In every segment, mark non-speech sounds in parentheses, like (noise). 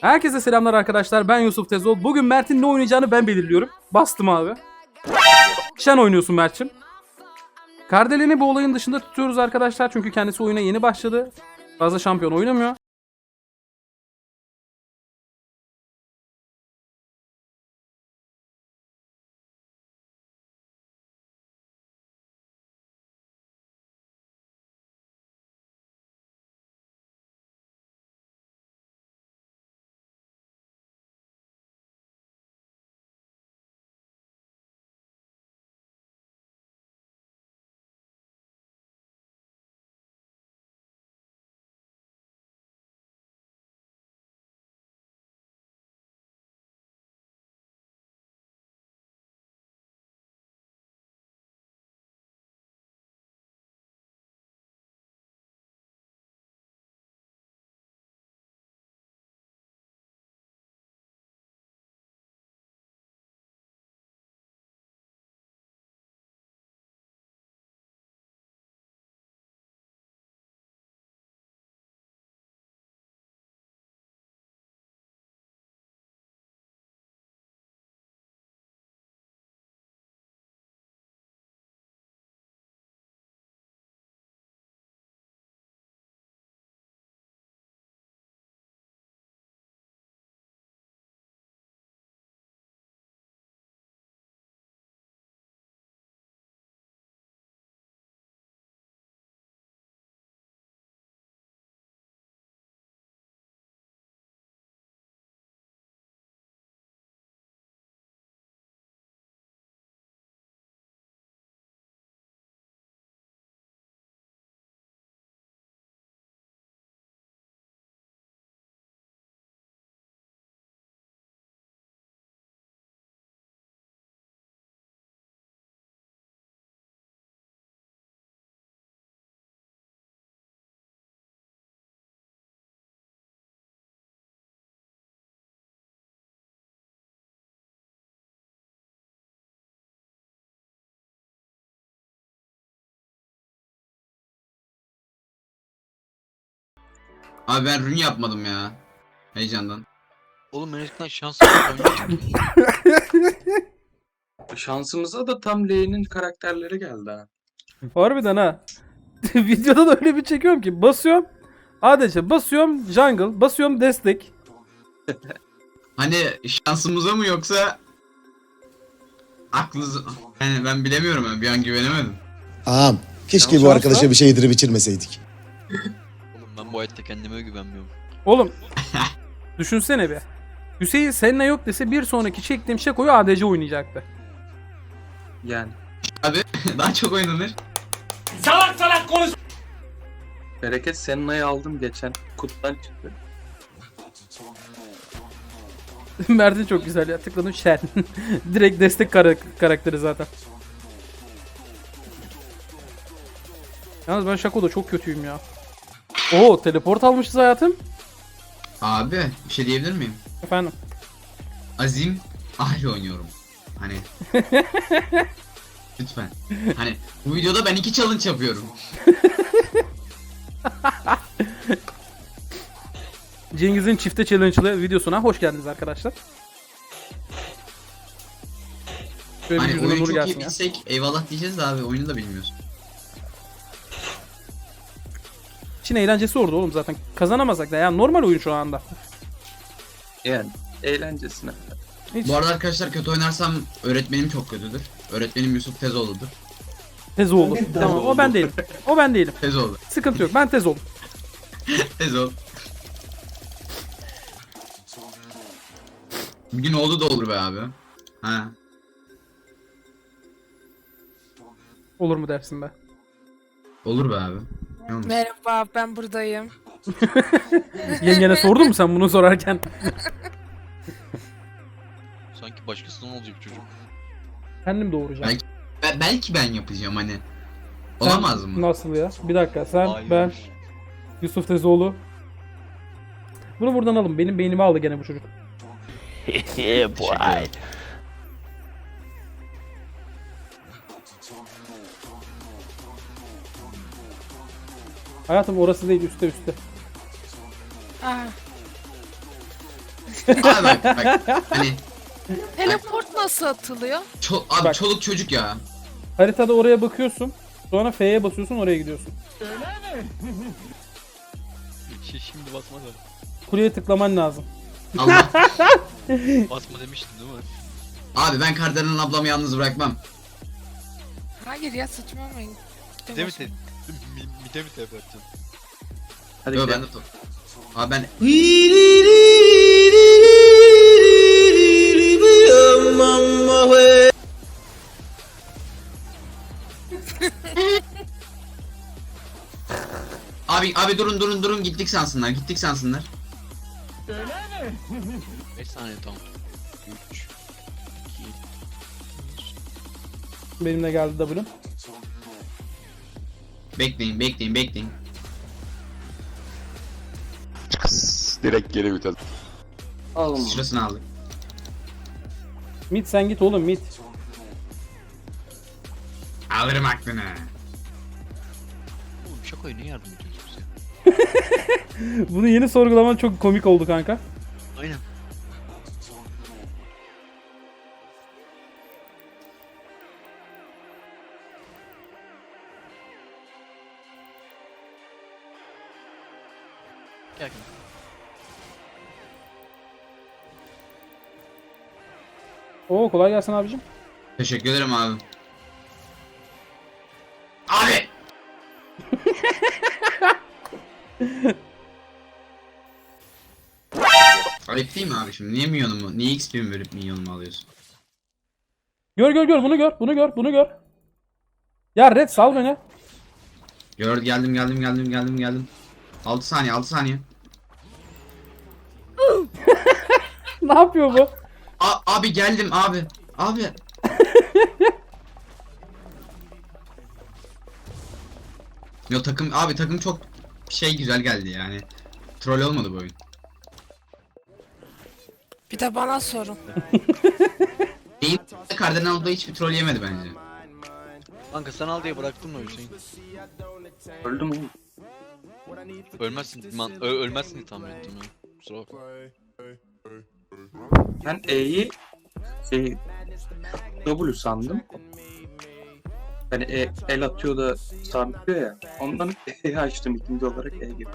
Herkese selamlar arkadaşlar. Ben Yusuf Tezol. Bugün Mert'in ne oynayacağını ben belirliyorum. Bastım abi. Şen oynuyorsun Mert'cim. Kardelen'i bu olayın dışında tutuyoruz arkadaşlar. Çünkü kendisi oyuna yeni başladı. Fazla şampiyon oynamıyor. Abi ben rün yapmadım ya. Heyecandan. Oğlum şanslı (laughs) oynadım. Şansımıza da tam L'nin karakterleri geldi ha. Harbiden ha. (laughs) Videoda da öyle bir çekiyorum ki. Basıyorum. ADC basıyorum jungle. Basıyorum destek. Hani şansımıza mı yoksa aklınız yani ben bilemiyorum ben bir an güvenemedim. Ağam keşke bu arkadaşa bir şey yedirip içirmeseydik. (laughs) Ben bu hayatta kendime güvenmiyorum. Oğlum. (laughs) düşünsene bir. Hüseyin seninle yok dese bir sonraki çektiğim Şako'yu ADC oynayacaktı. Yani Abi (laughs) daha çok oynanır. bereket Senna'yı aldım geçen kuttan çıktı. (laughs) Mert'in çok güzel ya. Tıkladım Shen. Direkt destek kara- karakteri zaten. Yalnız ben Shaco'da çok kötüyüm ya. Oo teleport almışız hayatım. Abi bir şey diyebilir miyim? Efendim. Azim Ahli oynuyorum. Hani (laughs) Lütfen. Hani bu videoda ben iki challenge yapıyorum. (laughs) Cengiz'in çifte challenge'lı videosuna hoş geldiniz arkadaşlar. Şöyle Hani oyunu çok iyi ya. bilsek eyvallah diyeceğiz de abi oyunu da bilmiyoruz. İçin eğlencesi orada oğlum zaten. Kazanamasak da ya normal oyun şu anda. Yani eğlencesine. Hiç Bu arada arkadaşlar kötü oynarsam öğretmenim çok kötüdür. Öğretmenim Yusuf Tezoğlu'dur. tez. Tamam o ben değilim. O ben değilim. Tezoğlu. Sıkıntı yok. Ben tez oldum. (laughs) Tezoğlu. Bir gün oldu da olur be abi. Ha. Olur mu dersin be? Olur be abi. Olmuş? Merhaba ben buradayım. (laughs) Yengene sordun mu sen bunu sorarken? (laughs) Sanki başkasından olacak çocuk. Kendim doğuracağım. Belki, Be- belki ben yapacağım hani. Olamaz Sen mı? Nasıl ya? Bir dakika sen Hayır. ben Yusuf Tezoğlu. Bunu buradan alın. Benim beynimi aldı gene bu çocuk. (laughs) Teşekkür Hayatım orası değil üstte üstte. Aa, Abi bak bak. (laughs) Hani Teleport nasıl atılıyor? ço- abi Bak. çoluk çocuk ya. Haritada oraya bakıyorsun. Sonra F'ye basıyorsun oraya gidiyorsun. Şey, şimdi basma da. Kuleye tıklaman lazım. Allah. (laughs) Basma demiştin değil mi? abi ben Kardelen ablamı yalnız bırakmam. Hayır ya saçmalamayın. Bir de mi te... Mi, mi de mi tepe? Hadi Yo gidelim. ben de top. Abi ben (laughs) Abi abi durun durun durun gittik sansınlar gittik sansınlar. 5 saniye tamam. 3 2 Benim de geldi W'm. Bekleyin bekleyin bekleyin. (laughs) Direkt geri vites. Alın. Şurasını aldık. Mid sen git oğlum mid. Alırım aklını. Oğlum şakayı niye yardım ediyorsunuz ya? (laughs) Bunu yeni sorgulaman çok komik oldu kanka. Kanka. Oo kolay gelsin abicim. Teşekkür ederim abi. Abi! (laughs) Ayıp değil mi abi şimdi? Niye minyonumu, niye XP'mi verip minyonumu alıyorsun? Gör gör gör bunu gör bunu gör bunu gör. Ya Red sal beni. Gör geldim geldim geldim geldim geldim. 6 saniye 6 saniye. Ne yapıyor bu? A- abi geldim abi. Abi. (laughs) Yo takım abi takım çok şey güzel geldi yani. Troll olmadı bu oyun. Bir de bana sorun. (laughs) Beyin Cardinal'da hiçbir troll yemedi bence. Kanka sen al diye bıraktım da Hüseyin. Öldüm oğlum. Ölmezsin, man, ö- ölmezsin diye tahmin ettim ya. Kusura bakma. Ben E'yi şey W sandım. Hani E, el atıyor da sabitlıyor ya. Ondan E'yi açtım ikinci olarak E gibi.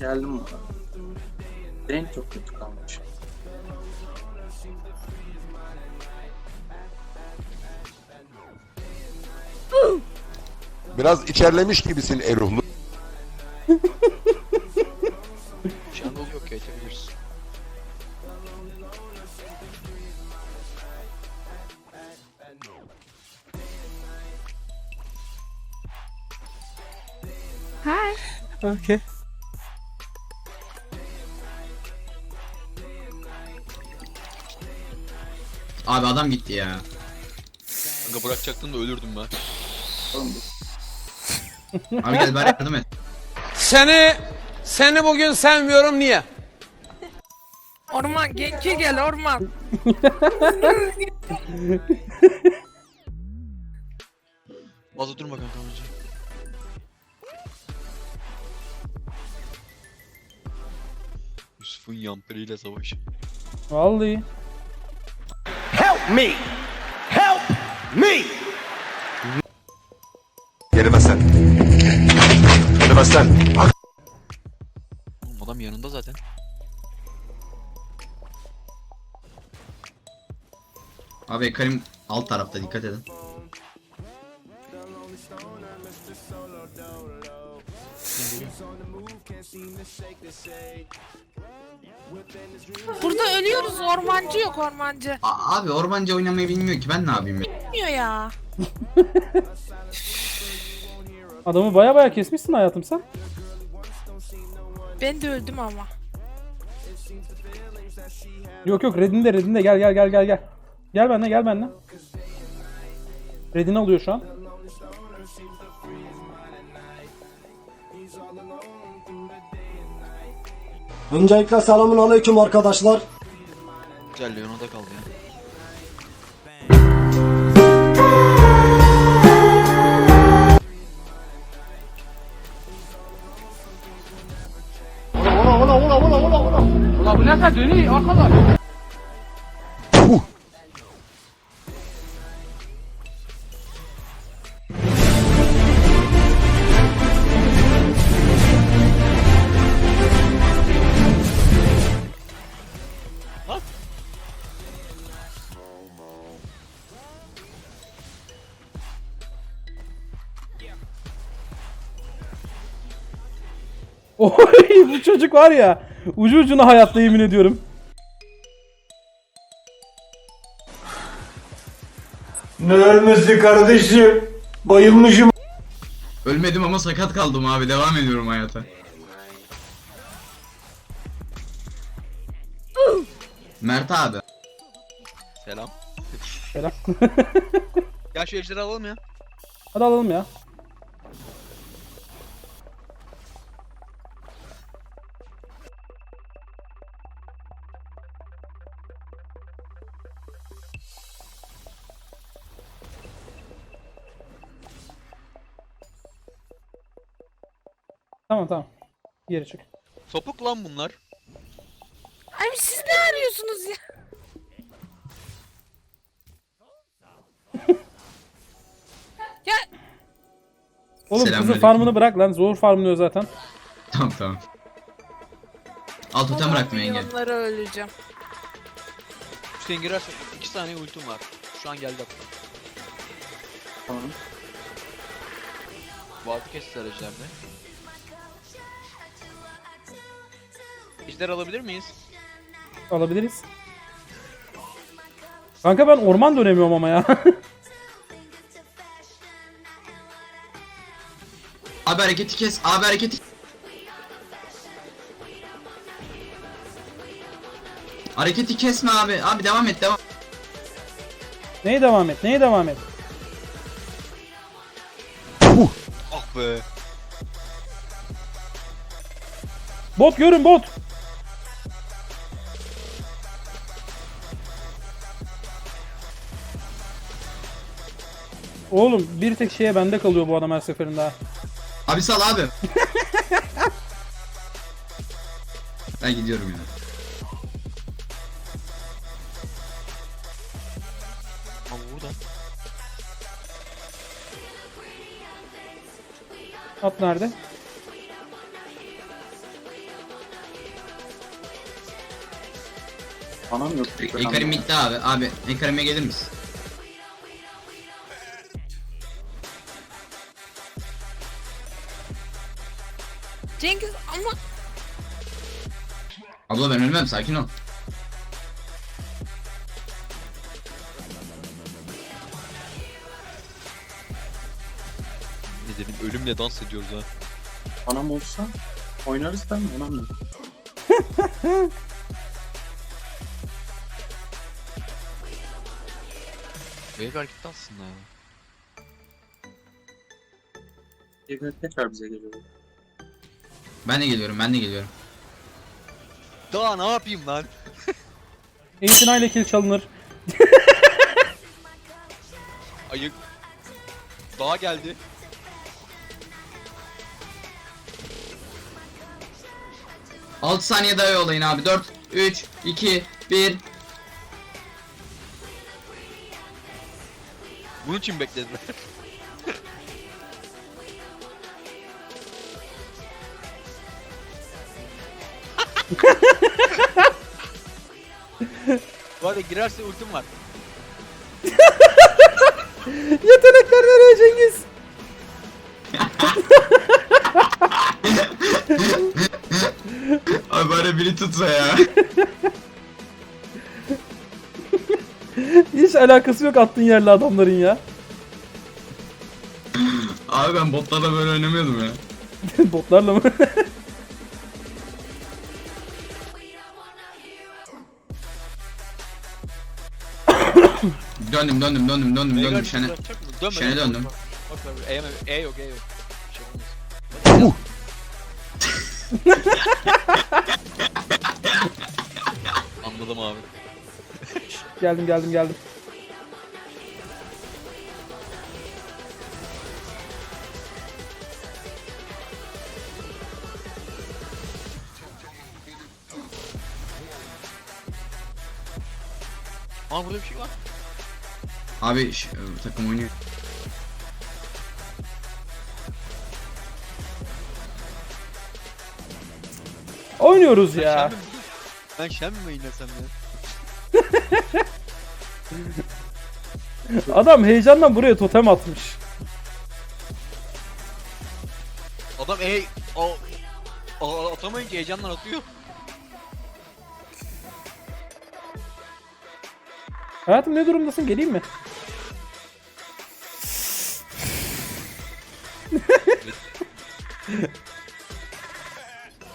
Geldim ona. En çok kötü kalmış. Biraz içerlemiş gibisin Eruhlu. Jungle yok ya açabiliriz. Okay. Abi adam gitti ya. Kanka bırakacaktım da ölürdüm ben. Abi gel bari yardım et. Seni seni bugün sevmiyorum niye? Orman genki gel orman. Fazla durma kanka önce. Yusuf'un yampiriyle savaş. Vallahi. Gelemezsen. Oğlum adam yanında zaten. Abi Karim alt tarafta dikkat edin. Burada ölüyoruz ormancı yok ormancı. A- abi ormancı oynamayı bilmiyor ki ben ne yapayım ya? Bilmiyor ya. (laughs) Adamı baya baya kesmişsin hayatım sen. Ben de öldüm ama. Yok yok Red'inde Red'inde gel gel gel gel gel. Gel benimle gel benimle. Red'ini alıyor şu an. Öncelikle selamun aleyküm arkadaşlar. Güzel Leon'a da kaldı ya. Kanka dönüyor arkadaş. Oy bu çocuk var ya ucu ucuna hayatta yemin ediyorum. Ne ölmesi kardeşim? Bayılmışım. Ölmedim ama sakat kaldım abi. Devam ediyorum hayata. Mert abi. Selam. Selam. (laughs) Ya şu ejderi alalım ya. Hadi alalım ya. Tamam tamam. Geri çık. Topuk lan bunlar. Abi siz ne arıyorsunuz ya? (laughs) ya Oğlum kızı Selamünaleyküm. farmını bırak lan. Zor farmlıyor zaten. Tamam tamam. Alt totem bıraktım engel. milyonlara öleceğim. Hüseyin girerse 2 saniye ultim var. Şu an geldi aklıma. Tamam. Vardı kestiler ejderde. Ejder alabilir miyiz? Alabiliriz. Kanka ben orman dönemiyorum ama ya. (laughs) Abi hareketi kes. Abi hareketi. Hareketi kesme abi. Abi devam et devam. Neye devam et? Neye devam et? Ah be. Bot görün bot. Bir tek şeye bende kalıyor bu adam her seferinde ha. Abi sal abi. ben gidiyorum ya. Ama burada. At nerede? Anam yok. Ekarim bitti abi. Abi Ekarim'e gelir misin? Abla ben ölmem sakin ol. Ne dedim ölümle dans ediyoruz ha. Anam olsa oynarız da anam yok. Büyük hareketli aslında ya. Tekrar tekrar bize geliyor. Ben de geliyorum ben de geliyorum. Daha ne yapayım lan? Eğitim ile kill çalınır. (laughs) Ayık. Daha geldi. Altı saniye daha yollayın abi. 4, 3, 2, 1. Bunun için beklediler. Arada girerse ultim var. (laughs) Yetenekler nereye Cengiz? (laughs) Abi bari biri tutsa ya. (laughs) Hiç alakası yok attığın yerle adamların ya. abi ben botlarla böyle oynamıyordum ya. Botlarla mı? Döndüm döndüm döndüm döndüm Veigar döndüm şene. Dönme, şene dönme. döndüm. E, e yok E yok. Şey olmaz. (laughs) Anladım abi. geldim geldim geldim. Aa burada bir şey var. Abi ş- e, takım oynuyor. Oynuyoruz Ben ya. Ben Shen mi oynasam ya? (laughs) Adam heyecandan buraya totem atmış. Adam e o a- atamayınca heyecandan atıyor. Hayatım ne durumdasın? Geleyim mi?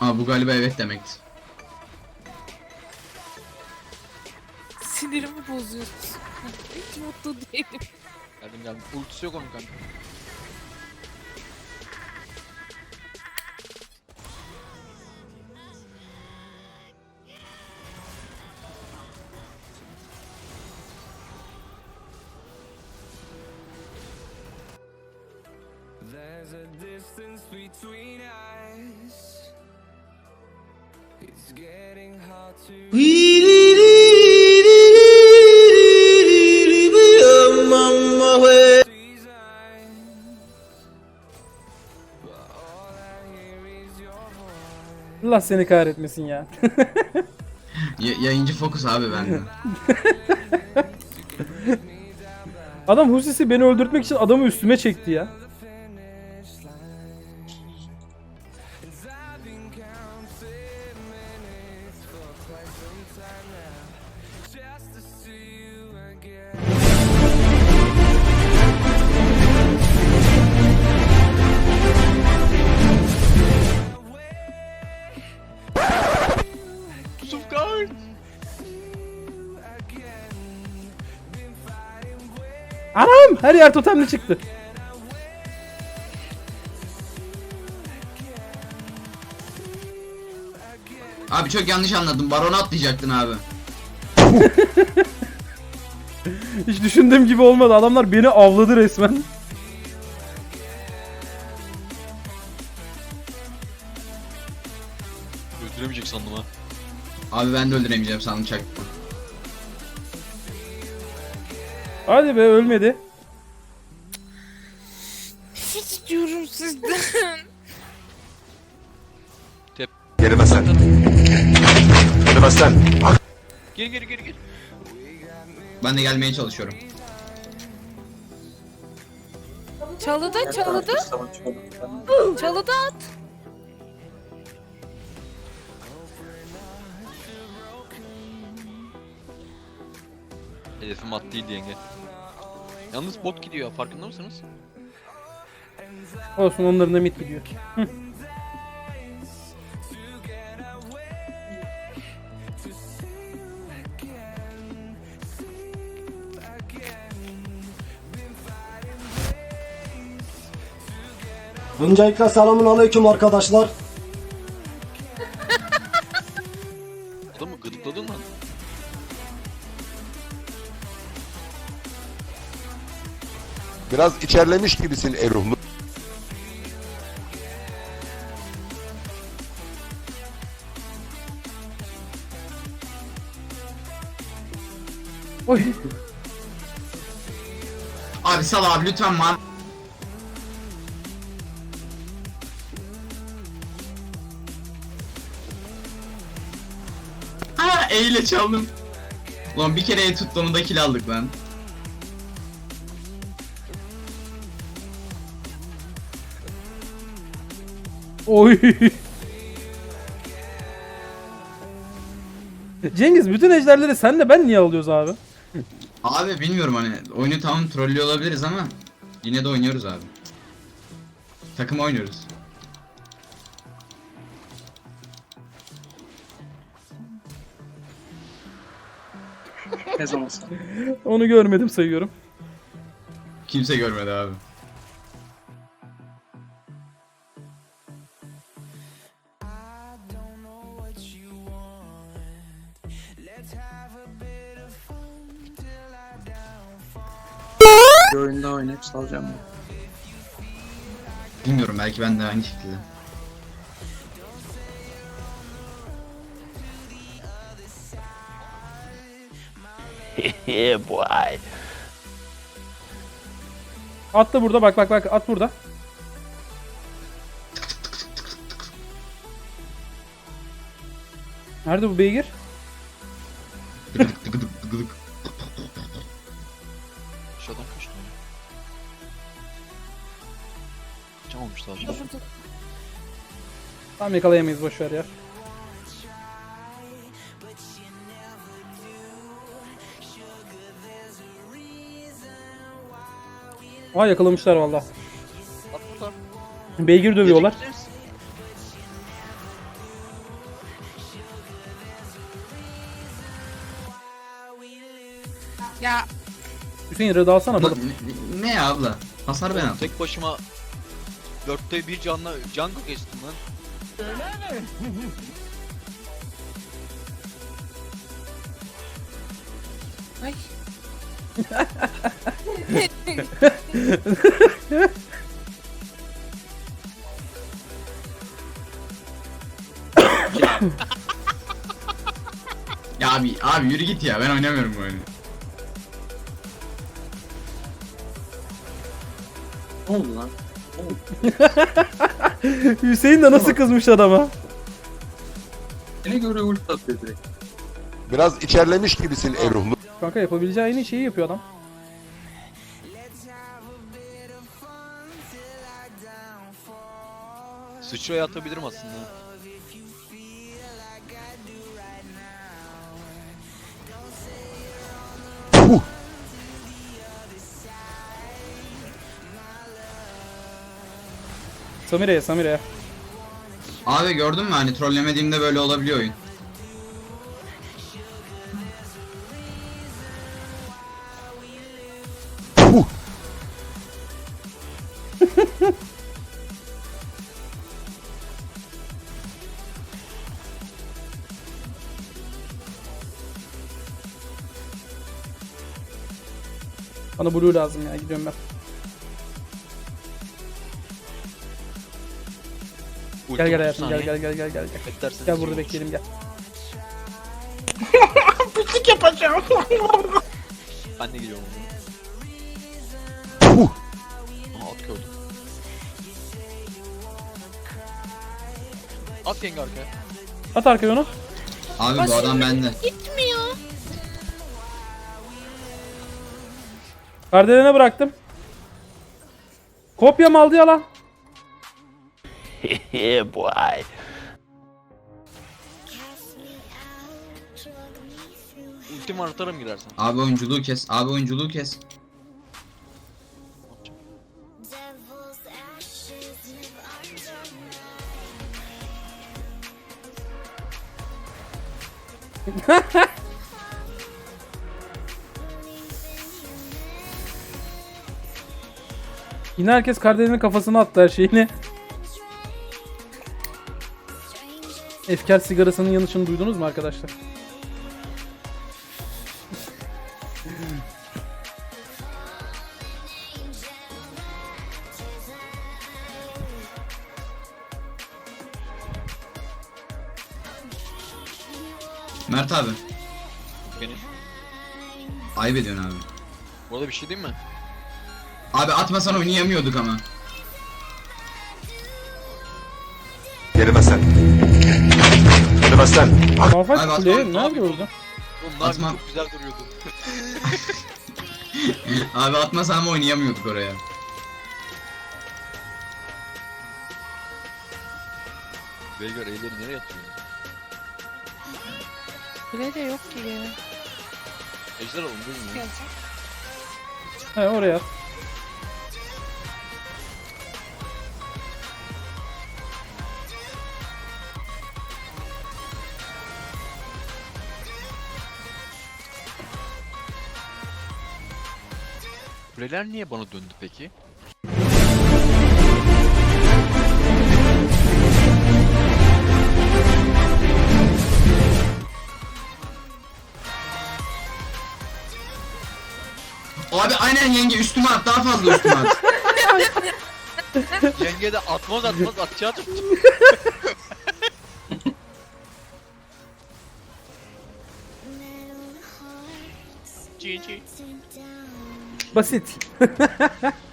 Aa bu galiba evet demekti. Sinirimi bozuyorsun. Hiç mutlu değilim. Geldim geldim. Ultisi yok onun kanka. Allah seni kahretmesin ya. Ya- yayıncı fokus abi bende. (laughs) Adam Husisi beni öldürtmek için adamı üstüme çekti ya. Her yer totemli çıktı. Abi çok yanlış anladım. Barona atlayacaktın abi. (laughs) Hiç düşündüğüm gibi olmadı. Adamlar beni avladı resmen. Öldüremeyecek sandım ha. Abi ben de öldüremeyeceğim sandım çaktım. Hadi be ölmedi. Diyorum sizden. Gelemezsen. Gelemezsen. Geri geri geri geri. Ben de gelmeye çalışıyorum. Çalıda çalıda. Çalıda at. Hedefim at değil yenge. Yalnız bot gidiyor farkında mısınız? Olsun onların da mid gidiyor. Öncelikle selamun aleyküm arkadaşlar. Adamı gıdıkladın lan. Biraz içerlemiş gibisin Eruhlu. Abi sal abi lütfen man. Ha eyle çaldım. Ulan bir kere el tuttu onu da kill aldık lan. Oy. Cengiz bütün ejderleri sen de ben niye alıyoruz abi? Abi bilmiyorum hani oyunu tamam trollüyor olabiliriz ama yine de oynuyoruz abi. Takım oynuyoruz. Ne zaman? Onu görmedim sayıyorum. Kimse görmedi abi. Bir oyun daha oynayıp salacağım ben. Bilmiyorum belki ben de aynı şekilde. (laughs) At da burada bak bak bak at burada. Nerede bu beygir? Kaçamamış daha. Dur, dur. Tam yakalayamayız boşver ya. Aa yakalamışlar valla. Beygir dövüyorlar. Ya Hüseyin rıda alsana balım. ne, ne ya abla? Hasar ben aldım. Tek başıma dörtte bir canla Django geçtim lan. ay. Ya abi abi yürü git ya ben oynamıyorum bu oyunu. Ne oldu lan? (laughs) Hüseyin de nasıl kızmış adama. Seni göre ulti atıyor direkt. Biraz içerlemiş gibisin Eruhlu. Kanka yapabileceği en iyi şeyi yapıyor adam. Sıçraya atabilirim aslında. Samire'ye Samire'ye. Abi gördün mü hani trollemediğimde böyle olabiliyor oyun. Bana blue lazım ya gidiyorum ben. Gel gel 30 hayatım gel gel gel gel gel. Gel, Beklerseniz gel burada bekleyelim gel. (laughs) Pislik yapacağım. (laughs) Ben de geliyorum. Puh! Aha at gördüm. At yenge arkaya. At arkaya onu. Abi bu adam bende. Gitmiyor. Kardelen'e bıraktım. Kopya mı aldı ya lan? (laughs) Ultim var atarım girersen. Abi oyunculuğu kes. Abi oyunculuğu kes. Yine herkes Kardelen'in kafasına attı her şeyini. Efkar sigarasının yanışını duydunuz mu arkadaşlar? Mert abi. Benim. Ayıp ediyorsun abi. Bu arada bir şey diyeyim mi? Abi atmasan oynayamıyorduk ama. Gelemezsen. Malphite Abi, kuleye atma, nerede orada? Oğlum Navi Atma. çok güzel duruyordu. (laughs) Abi atmasan oynayamıyorduk oraya. Veigar elleri nereye atıyor? Bile de yok ki ya. Ejder alın değil mi? Gelecek. He oraya Kuleler niye bana döndü peki? Abi aynen yenge üstüme at daha fazla üstüme at. Yenge de atmaz atmaz atacağı tuttu. (laughs) Basit. (laughs)